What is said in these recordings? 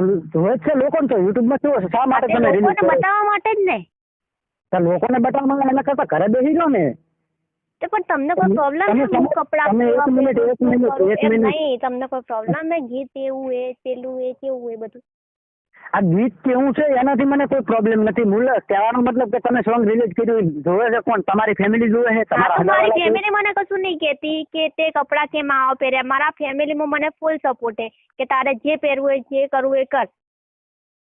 જોવે છે લોકોને તો યુટ્યુબમાં કેવું હશે? શા માટે તમે રિલીઝ કરો? બતાવવા માટે જ ને. તો લોકોને બતાવવા માટે એના કરતા ઘરે બેસી જાઓ ને. તો પણ તમને કોઈ પ્રોબ્લેમ છે હું તમે- તમે એક મિનિટ, એક મિનિટ, એક મિનિટ. નહીં તમને કોઈ પ્રોબ્લેમ ને ગીત એવું એ પેલું એ કેવું એ બધું? આ ગીત કેવું છે એનાથી મને કોઈ પ્રોબ્લેમ નથી. મૂળ કહેવાનો મતલબ કે તમે સોંગ રિલીઝ કર્યું જોવે છે કોણ? તમારી ફેમિલી જોવે છે? તમારા મારી ફેમિલી મને કશું નહીં કહેતી કે તે કપડાં કેમ આવા પહેર્યા મારા ફેમિલીમાં મને ફૂલ સપોર્ટ છે કે તારે જે પહેરવું હોય જે કરવું એ કર.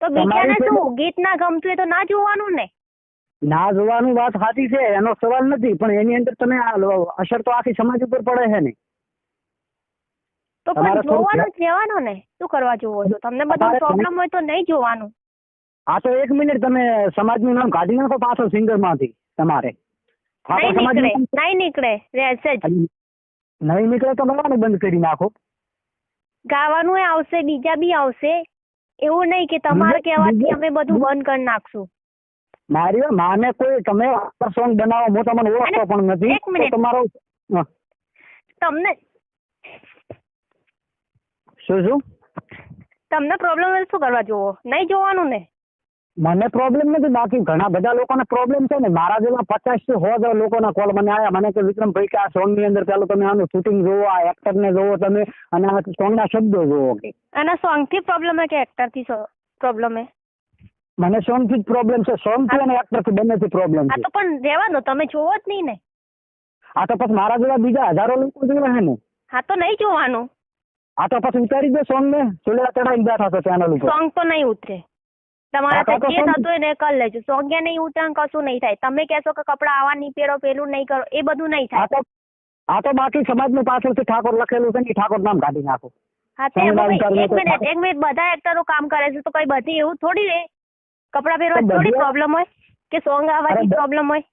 તો બીજાને શું? ગીત ના ગમતું હોય તો ના જોવાનું ને? ના જોવાનું વાત સાચી છે એનો સવાલ નથી પણ એની અંદર તમે અસર તો આખી સમાજ ઉપર પડે છે ને. તો પણ જોવાનું જ રહેવાનો ને. શું કરવા જોવો છો? તમને બધું પ્રોબ્લેમ હોય તો નહીં જોવાનું. હા તો એક મિનિટ તમે સમાજનું નામ કાઢી નાખો પાછો સિંગરમાંથી તમારે. નહીં નીકળે. નહીં નીકળે. રહેશે જ. નહીં નીકળે તો ગાવાનું બંધ કરી નાખો. ગાવાનું એ આવશે બીજા બી આવશે. એવું નહીં કે તમારે કહેવાથી અમે બધું બંધ કરી નાખશું. મારી માને કોઈ તમે સોંગ બનાવો હું તમને ઓળખતો પણ નથી. એક મિનિટ. તો તમારો તમને શું શું? તમને પ્રોબ્લેમ હોય શું કરવા જોવો નહીં જોવાનું ને. મને પ્રોબ્લેમ નથી બાકી ઘણા બધા લોકોને પ્રોબ્લેમ છે ને. મારા જેવા પચાસથી સો હજાર લોકોના કોલ મને આવ્યા મને કે વિક્રમભાઈ કે આ સોંગની અંદર પેલું તમે આનું શૂટિંગ જોવો આ એક્ટર ને જોવો તમે અને આ સોંગ ના શબ્દો જોવો કે અને સોંગથી પ્રોબ્લેમ હે કે એક્ટરથી પ્રોબ્લેમ હે મને સોંગથી જ પ્રોબ્લેમ છે. સોંગથી અને એક્ટરથી બંને થી પ્રોબ્લેમ આ તો પણ રહેવા દો તમે જોવો જ નહીં ને. આ તો પછી મારા જેવા બીજા હજારો લોકો જોવે છે ને. હા તો નહીં જોવાનું. આ તો પછી ઉતારી દે સોંગ ને. ચૂલા ચડાવીને બેઠા છો ચેનલ ઉપર. સોંગ તો નહીં ઉતરે. તમારા તો જે થતું હોય ને કર લેજો. સોંગ ક્યાં નહીં ઉતરે કશું નહીં થાય. તમે કહેશો કે કપડાં આવા નહીં પહેરો પેલું નહીં કરો એ બધું નહીં થાય. આ તો બાકી સમાજની પાછળથી ઠાકોર લખેલું છે ને ઠાકોર નામ કાઢી નાખો. હા તે એક મિનિટ એક મિનિટ બધા એક્ટરો કામ કરે છે તો કઈ બધી એવું થોડી રે. કપડાં પહેરવા થોડી પ્રોબ્લેમ હોય? કે સોંગ આવવાની પ્રોબ્લેમ હોય?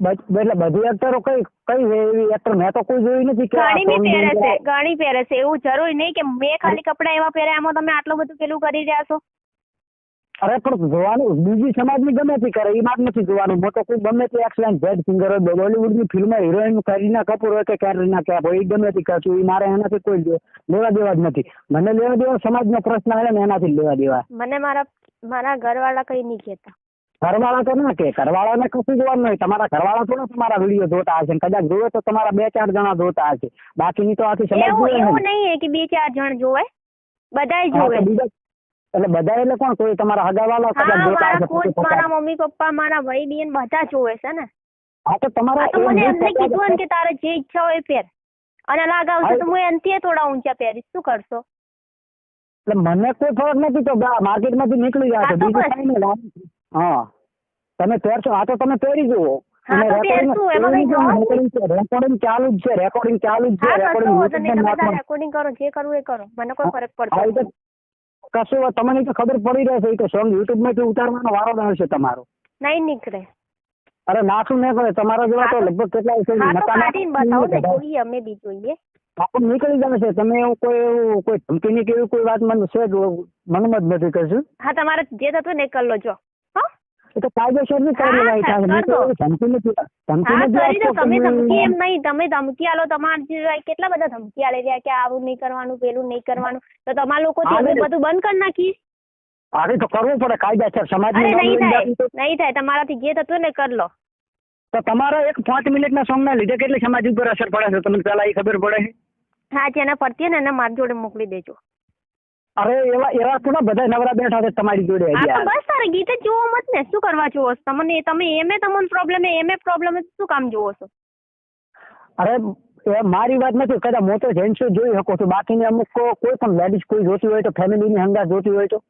એટલે બધી એક્ટરો કઈ કઈ એવી એક્ટર મેં તો કોઈ જોયું નથી કે ઘણી બી પહેરે છે ઘણી પહેરે છે. એવું જરૂરી નહીં કે મેં ખાલી કપડાં એવા પહેર્યા એમાં તમે આટલું બધું પેલું કરી રહ્યા છો. અરે પણ જોવાનું બીજી સમાજની ગમે તે કરે એ જ નથી જોવાનું. મોટો કોઈ ગમે તે એક્સલેન્ટ ઝેડ સિંગર હોય બોલીવુડની ફિલ્મ હિરોઈન કરીના કપૂર હોય કે કેટરીના કેફ હોય એ ગમે તે કરતું એ મારે એનાથી કોઈ લેવા દેવા જ નથી. મને લેવા દેવા સમાજનો પ્રશ્ન આવે ને એનાથી લેવા દેવા. મને મારા મારા ઘરવાળા કઈ નહીં કહેતા. ઘરવાળા તો ના કે ઘરવાળાને કશું જોવાનું નહીં. તમારા ઘરવાળા થોડા તમારા વીડિયો જોતા હશે. કદાચ જોવે તો તમારા બે ચાર જણા જોતા હશે. બાકીની તો આખી સમાજ એવું જોવે એવું નહીં હે કે બે ચાર જણ જોવે. બધાય જોવે. એટલે બધા એટલે કોણ? કોઈ તમારા હગાવાલા કદાચ જોતા હશે મારા મમ્મી પપ્પા મારા ભાઈ બેન બધા જોવે છે ને. હા તો તમારા તો મને એમને કીધું કે તારે જે ઈચ્છા હોય પહેર અને લાગાવશે તો હું એનથી થોડા ઊંચા પહેરીશ. શું કરશો? એટલે મને કોઈ ફરક નથી તો માર્કેટમાંથી નીકળી જાય બીજું. હા. તમે પહેરશો આ તો તમે પહેરી જુઓ. રેકોર્ડિંગ ચાલુ જ છે રેકોર્ડિંગ ચાલુ જ છે રેકોર્ડિંગ તમે કરો જે કરવું એ કરો. મને કોઈ ફરક પડતો નથી. કશું તમને તો ખબર પડી રહેશે સોંગ યુટ્યુબમાંથી ઉતારવાનો વારો તમારો. નહીં નીકળે. અરે નાખું નહીં કરે તમારા જેવા તો લગભગ કેટલા છે બતાવો ને જોઈએ અમે બી જોઈએ. આપણું નીકળી છે તમે એવું કોઈ એવું કોઈ ધમકીની કે એવી કોઈ વાત મને છે મનમાં જ નથી કશું. હા તમારે જે થતું ને કરી લો જો તો કાયદેસરની કાર્યવાહી. એવી ધમકી નથી ધમકી તમે ધમકી એમ નહીં તમે ધમકી આલો તમારા કેટલા બધા ધમકી આલે રહ્યા કે આવું નહીં કરવાનું પેલું નહીં કરવાનું. તો તમારા લોકો બધું બંધ કરી નાખીશ? અરે તો કરવું પડે કાયદેસર સમાજની અરે નહીં થાય લઈ નહીં થાય તમારાથી જે થતું ને કર લો. તો તમારા એક પાંચ મિનિટના સોંગના લીધે કેટલી સમાજ ઉપર અસર પડે છે? તમને પહેલા એ ખબર પડે હા જેના ફરતી ને એને મારી જોડે મોકલી દેજો. અરે એવા એવા થોડા બધા નવરા બેઠા છે તમારી જોડે યાર. બસ તારે ગીત જ જોવો મત ને. શું કરવા જોવો છો? તમને તમે એમે તમને પ્રોબ્લેમ એમે પ્રોબ્લેમ શું કામ જોવો છો? અરે એ મારી વાત નથી કદાચ તો જેન્ટ્સ જોઈ શકો છું. બાકીની અમુક કોઈ પણ લેડીઝ કોઈ જોતી હોય તો ફેમિલીની હંગાત જોતી હોય તો.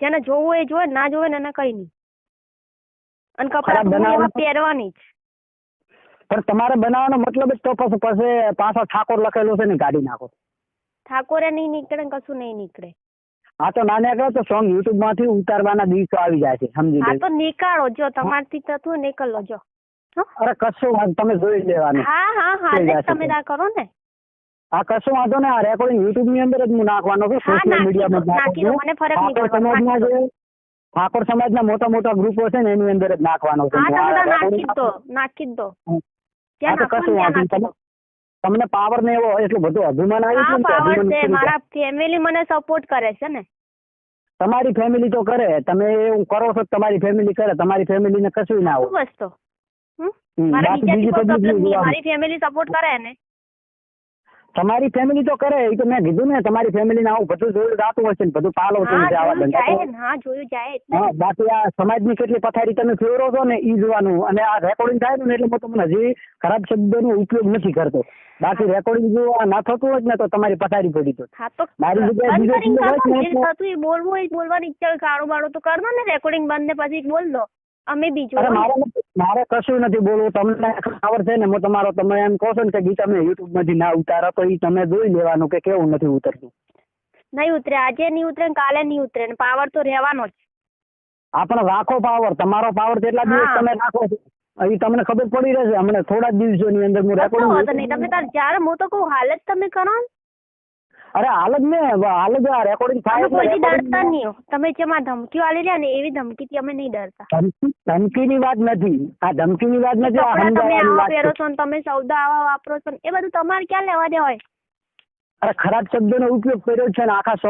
જેને જોવું એ જોવે ના જોવે ને એને કઈ નહીં. અને કપડા એવા પહેરવાની જ. પણ તમારે બનાવવાનો મતલબ જ તો પછી પછી ઠાકોર લખેલું છે ને ગાડી નાખો. ઠાકોરે નહીં નીકળે ને કશું નહીં નીકળે. હા તો નાના કહો તો સોંગ યુટ્યુબમાંથી ઉતારવાના દિવસો આવી જાય છે સમજી હા તો નીકાળો જો તમારથી થતું નીકળો જો. અરે કશું વાંધો તમે જોઈ લેવાનું. હા હા હા તમે ના કરો ને. આ કશું વાંધો ને આ રેકોર્ડિંગ યુટ્યુબની અંદર જ હું નાખવાનો છું સોશિયલ મીડિયામાં નાખી મને ફરક નહીં ઠાકોર પડતો. સમાજના મોટા મોટા ગ્રુપો છે ને એની અંદર જ નાખવાનો છે. હા નાખી દો નાખી દો. હા, કશું વાંધો તમને પાવર ને એવો એટલું બધું અભિમાન આવ્યું છે પાવર છે મારા ફેમિલી મને સપોર્ટ કરે છે ને. તમારી ફેમિલી તો કરે તમે એવું કરો છો તમારી ફેમિલી કરે તમારી ફેમિલીને કશું ના હોય. હમ? હમ, મારે ફેમિલી સપોર્ટ કરે ને. તમારી ફેમિલી તો કરે એ તો મેં કીધું ને તમારી ફેમિલીને આવું બધું જોયું જાતું હશે ને બધું પાલો હા છે આવા ધંધા ને જોયું હા બાકી આ સમાજની કેટલી પથારી તમે ફેરવો છો ને એ જોવાનું. અને આ રેકોર્ડિંગ થાય ને એટલે હું તમને હજી ખરાબ શબ્દનો ઉપયોગ નથી કરતો. બાકી રેકોર્ડિંગ જો આ ના થતું હોય ને તો તમારી પથારી પડી તો મારી જગ્યાએ બીજો થતું એ બોલવું હોય બોલવાની ઈચ્છા ગાળો બાળો તો કર ને રેકોર્ડિંગ બંધ ને પછી બોલ દો. અમે બી અરે મારે મારે કશું નથી બોલવું. તમને ખબર છે ને હું તમારો તમે એમ કહો છો ને કે ગીત તમે યુટ્યુબમાંથી ના ઉતારો તો એ તમે જોઈ લેવાનું કે કેવું નથી ઉતરતું. નહીં ઉતરે આજે નહીં ઉતરે ને કાલે નહીં ઉતરે ને પાવર તો રહેવાનો જ. આપણે રાખો પાવર તમારો પાવર કેટલા દિવસ તમે રાખો છો. એ તમને ખબર પડી રહેશે. હમણાં થોડા જ દિવસોની અંદર હું રેકોર્ડિંગ તમે તાર જ્યારે હું તો કહું હાલત તમે કરો ને. અરે હાલત ને. હાલત આ રેકોર્ડિંગ થાય એટલે ડરતા નહીં તમે જેમાં ધમકીઓ આલી રહ્યા ને એવી ધમકીથી અમે નહીં ડરતા. ધમકી ની વાત નથી. આ ધમકી ની વાત નથી આ તમે આવા પહેરો છો. ને તમે સૌદા આવા વાપરો છો ને એ બધું તમારે ક્યાં લેવા દે હોય અરે ખરાબ શબ્દનો ઉપયોગ કર્યો છે ને આખા